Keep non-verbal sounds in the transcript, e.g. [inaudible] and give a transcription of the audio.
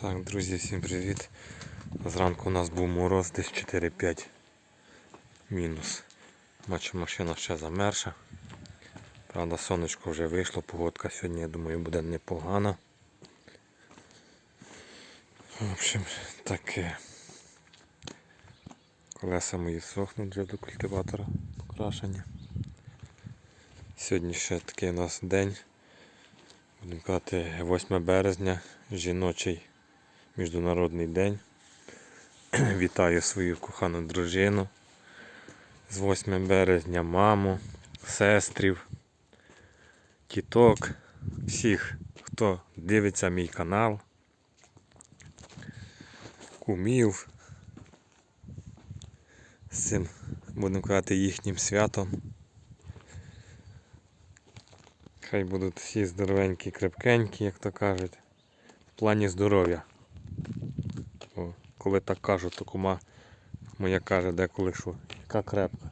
Так, друзі, всім привіт. Зранку у нас був мороз десь 4-5 мінус. Бачу, машина ще замерша. Правда, сонечко вже вийшло, погодка сьогодні, я думаю, буде непогана. В общем, таке. Колеса мої сохнуть вже до культиватора покрашені. Сьогодні ще такий у нас день. Будемо казати 8 березня, жіночий міжнародний день. [clears throat] Вітаю свою кохану дружину з 8 березня, маму, сестрів, тіток, всіх, хто дивиться мій канал, кумів. З цим, будемо казати, їхнім святом. Хай будуть всі здоровенькі, крепкенькі, як то кажуть. В плані здоров'я. Коли так кажуть, то кума моя каже деколи, що яка крепка.